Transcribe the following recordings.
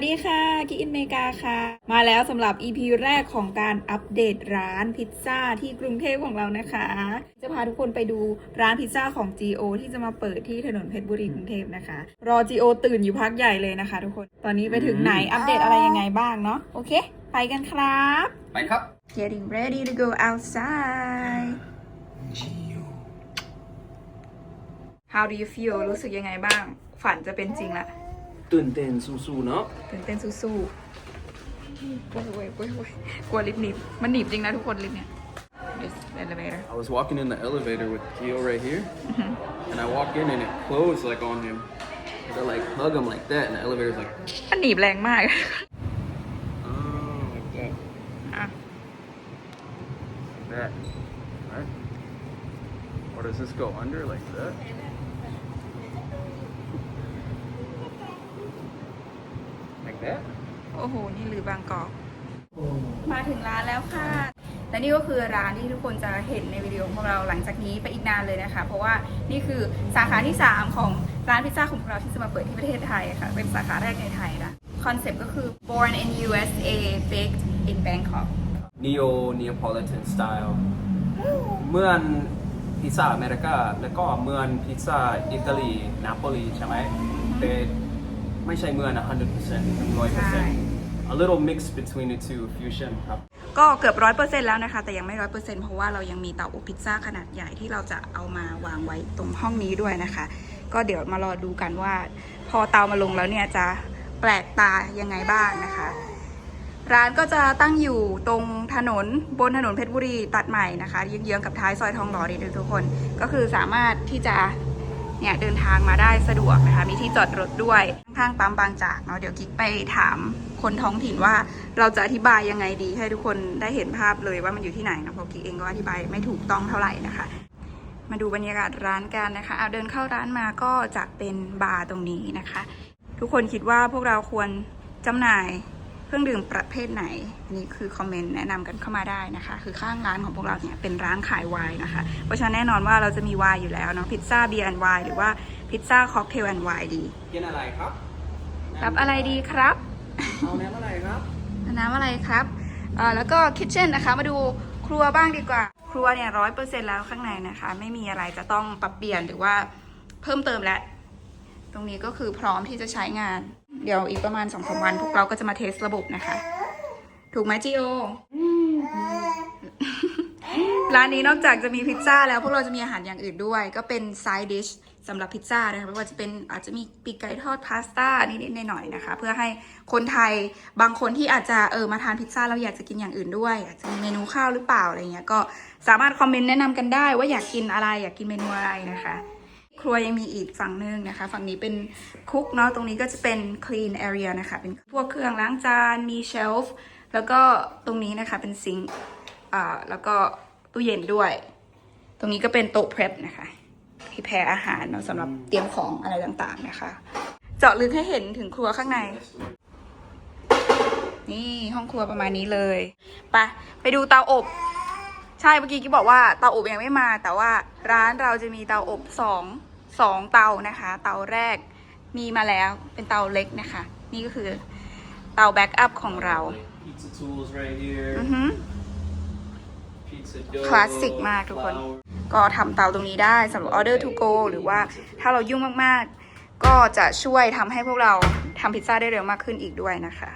วัสดีค่ะกิอินเมกาค่ะ มาแล้วสำหรับ EP แรกของการอัปเดตร้านพิซซ่าที่กรุงเทพของเรานะคะ จะพาทุกคนไปดูร้านพิซซ่าของ GO ที่จะมาเปิดที่ถนนเพชรบุรีกรุงเทพนะคะ รอ GO ตื่นอยู่พักใหญ่เลยนะคะ ทุกคนตอนนี้ไปถึงไหนอัปเดตอะไรยังไงบ้างเนาะโอเค ไปกันครับ ไปครับ Getting ready to go outside How do you feel รู้สึกยังไงบ้าง ฝันจะเป็นจริงละ ตื่นเต้นสู้ๆเนาะ ตื่นเต้นสู้ๆโอ้ยโอ้ยโอ้ยโอ้ยกลัวลิฟต์หนีบมันหนีบจริงนะทุกคนลิฟต์เนี่ย This elevator I was walking in the elevator with Keo right here, and I walk in and it closed like on him. I like hug him like that, and the elevator's like, มันหนีบแรงมาก oh, like that, อ่ะ like that, right? Or does this go under like that? โอ้โห นี่หรือบางกอก มาถึงร้านแล้วค่ะ และนี่ก็คือร้านที่ทุกคนจะเห็นในวิดีโอของเราหลังจากนี้ไปอีกนานเลยนะคะ เพราะว่านี่คือสาขาที่ 3 ของร้านพิซซ่าของพวกเราที่จะมาเปิดที่ประเทศไทยค่ะ เป็นสาขาแรกในไทยนะ คอนเซ็ปต์ก็คือ born in USA baked in Bangkok Neo Neapolitan style เมืองพิซซ่าอเมริกาแล้วก็เมืองพิซซ่าอิตาลีนาโปลีใช่ไหมแต่ ไม่ใช่เมือง100%ถึงใช่100% a little mix between the two fusion ครับ ก็เกือบร้อยเปอร์เซ็นต์แล้วนะคะ แต่ยังไม่ร้อยเปอร์เซ็นต์เพราะว่าเรายังมีเตาอบพิซซ่าขนาดใหญ่ที่เราจะเอามาวางไว้ตรงห้องนี้ด้วยนะคะ ก็เดี๋ยวมารอดูกันว่า พอเตามาลงแล้วเนี่ยจะแปลกตายังไงบ้างนะคะ ร้านก็จะตั้งอยู่ตรงถนนบนถนนเพชรบุรีตัดใหม่นะคะเยื้องๆกับท้ายซอยทองหล่อนี่ทุกคน ก็คือสามารถที่จะ เนี่ยเดินทางมาได้สะดวกนะคะ มีที่จอดรถด้วย ข้างๆปั๊มบางจากเนาะเดี๋ยวกิ๊กไปถามคนท้องถิ่นว่าเราจะอธิบายยังไงดีให้ทุกคนได้เห็นภาพเลยว่ามันอยู่ที่ไหนนะเพราะกิ๊กเองก็อธิบายไม่ถูกต้องเท่าไหร่นะคะ มาดูบรรยากาศร้านกันนะคะเอาเดินเข้าร้านมาก็จะเป็นบาร์ตรงนี้นะคะ ทุกคนคิดว่าพวกเราควรจำหน่าย เครื่องดื่มประเภทไหนนี่คือคอมเมนต์แนะนำกันเข้ามาได้นะคะ คือข้างร้านของพวกเราเนี่ยเป็นร้านขายไวน์นะคะ เพราะฉะนั้นแน่นอนว่าเราจะมีไวน์อยู่แล้วเนาะพิซซ่าเบียร์แอนด์ไวน์หรือว่าพิซซ่าค็อกเทลแอนด์ไวน์ดีกินอะไรครับรับอะไรดีครับเอาแนวอะไรครับน้ำอะไรครับเอ่อแล้วก็คิทเช่นนะคะมาดูครัวบ้างดีกว่า ครัวเนี่ยร้อยเปอร์เซ็นแล้วข้างในนะคะ ไม่มีอะไรจะต้องปรับเปลี่ยนหรือว่าเพิ่มเติมแล้ว ตรงนี้ก็คือพร้อมที่จะใช้งาน เดี๋ยวอีกประมาณสองสามวัน พวกเราก็จะมาเทสระบบนะคะ ถูกไหมจีโอร้านนี้นอกจากจะมีพิซซ่าแล้วพวกเราจะมีอาหารอย่างอื่นด้วย ก็เป็นไซด์ดิชสำหรับพิซซ่านะคะไม่ว่าจะเป็นอาจจะมีปีกไก่ทอดพาสต้านิดๆหน่อยๆนะคะ เพื่อให้คนไทยบางคนที่อาจจะเออมาทานพิซซ่าแล้วอยากจะกินอย่างอื่นด้วยอาจจะมีเมนูข้าวหรือเปล่าอะไรเงี้ยก็สามารถคอมเมนต์แนะนำกันได้ว่าอยากกินอะไรอยากกินเมนูอะไรนะคะ ครัวยังมีอีกฝั่งหนึ่งนะคะ ฝั่งนี้เป็นคุกเนาะตรงนี้ก็จะเป็น clean area นะคะ เป็นพวกเครื่องล้างจานมีเชลฟ์แล้วก็ตรงนี้นะคะเป็นซิงค์อ่าแล้วก็ตู้เย็นด้วย ตรงนี้ก็เป็นโต๊ะ prep นะคะที่แพรอาหารเนาะสำหรับเตรียมของอะไรต่างๆนะคะ เจาะลึกให้เห็นถึงครัวข้างใน นี่ห้องครัวประมาณนี้เลยไปไปดูเตาอบใช่เมื่อกี้กิ๊บบอกว่าเตาอบยังไม่มา แต่ว่าร้านเราจะมีเตาอบสอง สองเตานะคะ เตาแรกมีมาแล้วเป็นเตาเล็กนะคะ นี่ก็คือเตาแบ็กอัพของเรา Pizza tools right here อือหือ Pizza dough คลาสสิกมากทุกคน flour ก็ทำเตาตรงนี้ได้สำหรับออเดอร์ทูโกหรือว่าถ้าเรายุ่งมากๆ ก็จะช่วยทำให้พวกเราทำพิซซ่าได้เร็วมากขึ้นอีกด้วยนะคะ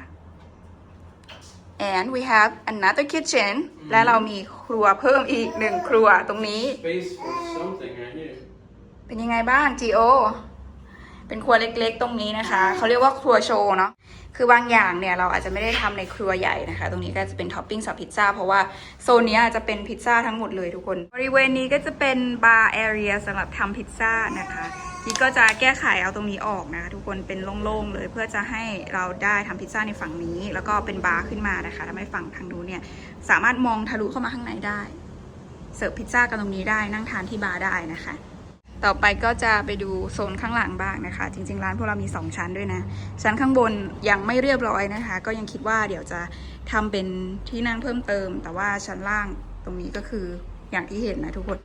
and we have another kitchen และเรามีครัวเพิ่มอีกหนึ่งครัวตรงนี้ Space for something right here เป็นยังไงบ้าง G.O. เป็นครัวเล็กๆ ตรงนี้นะคะเขาเรียกว่าครัวโชว์เนาะคือบางอย่างเนี่ยเราอาจจะไม่ได้ทำในครัวใหญ่นะคะ ตรงนี้ก็จะเป็นท็อปปิ้งสำหรับพิซซ่าเพราะว่าโซนนี้จะเป็นพิซซ่าทั้งหมดเลยทุกคน บริเวณนี้ก็จะเป็นบาร์แอเรียสำหรับทำพิซซ่านะคะนี่ก็จะแก้ไขเอาตรงนี้ออกนะคะทุกคนเป็นโล่งๆเลยเพื่อจะให้เราได้ทำพิซซ่าในฝั่งนี้ แล้วก็เป็นบาร์ขึ้นมานะคะทำให้ฝั่งทางนู้นเนี่ยสามารถมองทะลุเข้ามาข้างในได้ เสิร์ฟพิซซ่ากันตรงนี้ได้นั่งทานที่บาร์ได้นะคะ ต่อไปก็จะไปดูโซนข้างหลังบ้างนะคะ จริง ๆ ร้านพวกเรามี 2 ชั้นด้วยนะ ชั้นข้างบนยังไม่เรียบร้อยนะคะ ก็ยังคิดว่าเดี๋ยวจะทำเป็นที่นั่งเพิ่มเติม แต่ว่าชั้นล่างตรงนี้ก็คืออย่างที่เห็นนะทุกคน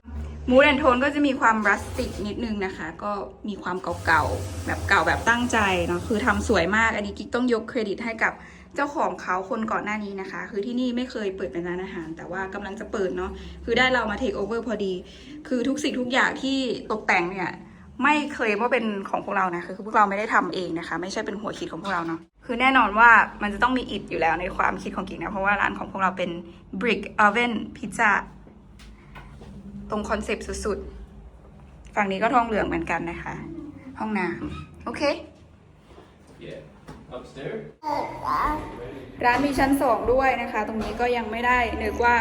มูดแอนโทนก็จะมีความรัสติกนิดนึงนะคะ ก็มีความเก่าๆ แบบเก่าแบบตั้งใจเนาะคือทำสวยมาก อันนี้กิ๊กต้องยกเครดิตให้กับเจ้าของเขาคนก่อนหน้านี้นะคะ คือที่นี่ไม่เคยเปิดเป็นร้านอาหาร แต่ว่ากำลังจะเปิดเนาะคือได้เรามาเทคโอเวอร์พอดี คือทุกสิ่งทุกอย่างที่ตกแต่งเนี่ยไม่เคยว่าเป็นของพวกเรานะคือพวกเราไม่ได้ทำเองนะคะ ไม่ใช่เป็นหัวคิดของพวกเราเนาะคือแน่นอนว่ามันจะต้องมีอิฐอยู่แล้วในความคิดของกิ๊กนะเพราะว่าร้านของพวกเราเป็น brick oven pizza ตรงคอนเซปต์สุดๆ ฝั่งนี้ก็ทองเหลืองเหมือนกันนะคะ ห้องน้ำโอเค Yeah upstairs ร้านมีชั้นสองด้วยนะคะ ตรงนี้ก็ยังไม่ได้นึกว่า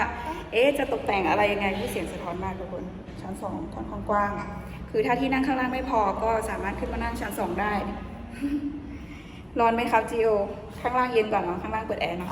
เอ๊ะจะตกแต่งอะไรยังไงที่เสียงสะท้อนมากทุกคนชั้นสองค่อนข้างกว้าง คือถ้าที่นั่งข้างล่างไม่พอก็สามารถขึ้นมานั่งชั้นสองได้ ร้อนไหมครับจีโอ ข้างล่างเย็นก่อนเนาะข้างล่างเปิดแอร์เนาะ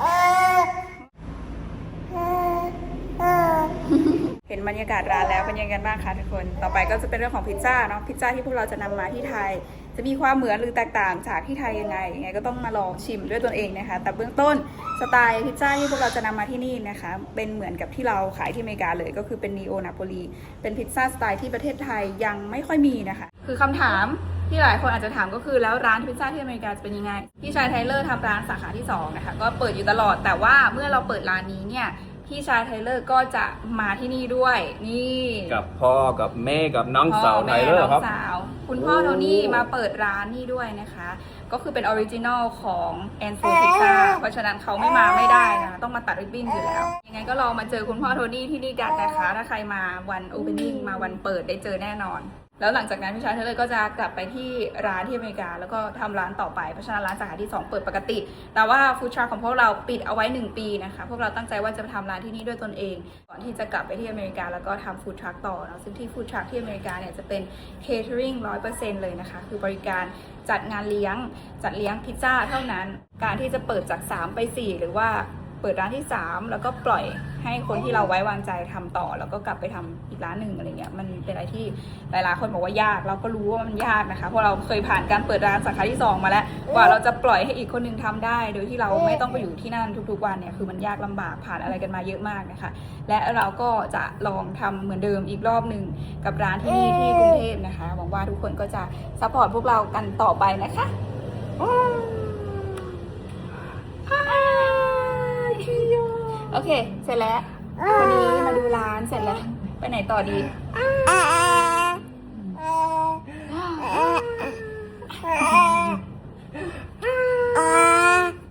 เห็นบรรยากาศร้านแล้วเป็นยังไงบ้างคะทุกคน ต่อไปก็จะเป็นเรื่องของพิซซ่าเนาะ พิซซ่าที่พวกเราจะนำมาที่ไทย จะมีความเหมือนหรือแตกต่างจากที่ไทยยังไง ยังไงก็ต้องมาลองชิมด้วยตนเองนะคะ แต่เบื้องต้นสไตล์พิซซ่าที่พวกเราจะนำมาที่นี่นะคะ เป็นเหมือนกับที่เราขายที่อเมริกาเลย ก็คือเป็นนีโอนาโปลีเป็นพิซซ่าสไตล์ที่ประเทศไทยยังไม่ค่อยมีนะคะ คือคำถามที่หลายคนอาจจะถามก็คือแล้วร้านพิซซ่าที่อเมริกาจะเป็นยังไง พี่ชายไทเลอร์ทำร้านสาขาที่สองนะคะ ก็เปิดอยู่ตลอด แต่ว่าเมื่อเราเปิดร้านนี้เนี่ย พี่ชายไทเลอร์ก็จะมาที่นี่ด้วยนี่กับพ่อกับแม่กับน้องสาวพ่ไทเลอร์แม่ครับน้งสาวคุณพ่อโอ้โทนี่มาเปิดร้านนี่ด้วยนะคะ ก็คือเป็นออริจินอลของแอนโฟพิซซ่าเพราะฉะนั้นเขาไม่มาไม่ได้นะ ต้องมาตัดริบบิ้นอยู่แล้ว ยังไงก็ลองมาเจอคุณพ่อโทนี่ที่นี่กันนะคะ ถ้าใครมาวันโอเพนนิ่งมาวันเปิดได้เจอแน่นอน แล้วหลังจากนั้นพี่ชายเธอเลยก็จะกลับไปที่ร้านที่อเมริกา แล้วก็ทำร้านต่อไป เพราะฉะนั้นร้านสาขาที่ 2 เปิดปกติ แต่ว่าฟู้ดทรัคของพวกเราปิดเอาไว้ 1 ปีนะคะ พวกเราตั้งใจว่าจะทำร้านที่นี่ด้วยตนเอง ก่อนที่จะกลับไปที่อเมริกา แล้วก็ทำฟู้ดทรัคต่อเนาะซึ่งที่ฟู้ดทรัคที่อเมริกาเนี่ยจะเป็น catering 100%เลยนะคะ คือบริการจัดงานเลี้ยง จัดเลี้ยงพิซซ่าเท่านั้น การที่จะเปิดจาก 3 ไป 4 หรือว่า เปิดร้านที่ 3 แล้วก็ปล่อยให้คนที่เราไว้วางใจทำต่อ แล้วก็กลับไปทำอีกร้านหนึ่งอะไรเงี้ยมันเป็นอะไรที่หลายๆคนบอกว่ายากเราก็รู้ว่ามันยากนะคะเพราะเราเคยผ่านการเปิดร้านสาขาที่ 2 มาแล้วกว่าเราจะปล่อยให้อีกคนหนึ่งทำได้ โดยที่เราไม่ต้องไปอยู่ที่นั่นทุกๆวันเนี่ยคือมันยากลำบากผ่านอะไรกันมาเยอะมากนะคะและเราก็จะลองทำเหมือนเดิมอีกรอบหนึ่งกับร้านที่นี่ที่กรุงเทพนะคะหวังว่าทุกคนก็จะซัพพอร์ตพวกเรากันต่อไปนะคะ โอเค เสร็จแล้ววันนี้มาดูร้านเสร็จแล้ว ไปไหนต่อดี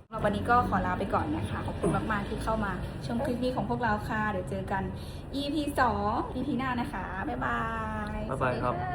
เราวันนี้ก็ขอลาไปก่อนนะคะ ขอบคุณมาก ๆ ที่เข้ามาชมคลิปนี้ของพวกเราค่ะ เดี๋ยวเจอกัน EP 2 EP หน้านะคะ บ๊ายบาย บ๊ายบายครับสวัสดีะ